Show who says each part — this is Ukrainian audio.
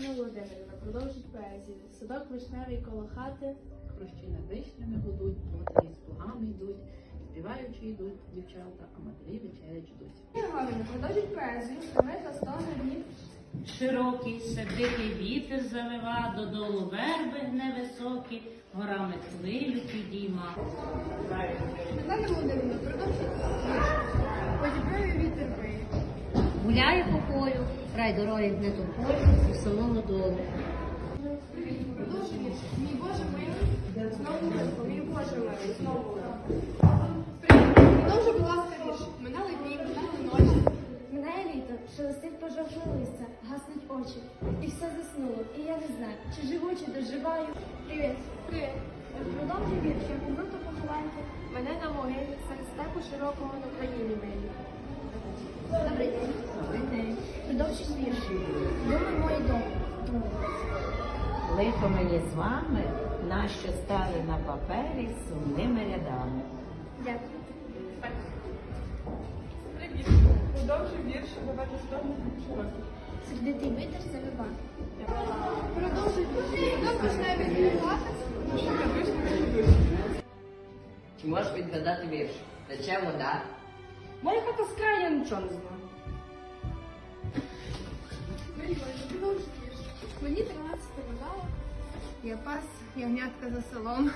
Speaker 1: Ганна Володимирівна продовжить поезію. Садок вишневий коло хати.
Speaker 2: Хрущі над вишнями гудуть, плотарі з плугами йдуть, співаючи йдуть дівчата, а матері вечерять ждуть.
Speaker 1: Ганна продовжить поезію. Ми за сто днів.
Speaker 3: Широкий сердитий вітер завива, додолу верби невисокі, горами хвилю підійма.
Speaker 1: Ганна Володимирівна продовжить По Діброві вітер виє.
Speaker 4: Гуляє по полю, край дороги гне тополю, у самого долу.
Speaker 1: Мій Боже милий, знову лихо, мій Боже милий, знову. Продовжуй, будь ласка. Минали дні, минали ночі.
Speaker 5: Минає літо, шелестить пожовкле листя, гаснуть очі, і все заснуло, і я не знаю, чи живу, чи доживаю.
Speaker 1: Привіт. Привіт. Продовжуй вірш. Я помру, то поховайте. Мене на могилі, серед степу широкого на країні милі.
Speaker 5: Добрий день. Добрий день. Продовжуй вірш. Думи мої дома.
Speaker 6: Лихо мені з вами, нащо стали на папері сумними рядами.
Speaker 5: Дякую.
Speaker 1: Привіт. Продовжуй вірш. Давайте сторону широкий.
Speaker 5: Сердитий вітер завива.
Speaker 1: Продовжуй вірш. Вишневий коло хати.
Speaker 7: Чи можеш відгадати вірш? Тече вода.
Speaker 1: Моя хата з краю, я нічого не знаю. Мені 13 вода. Я пас ягнятка за селом.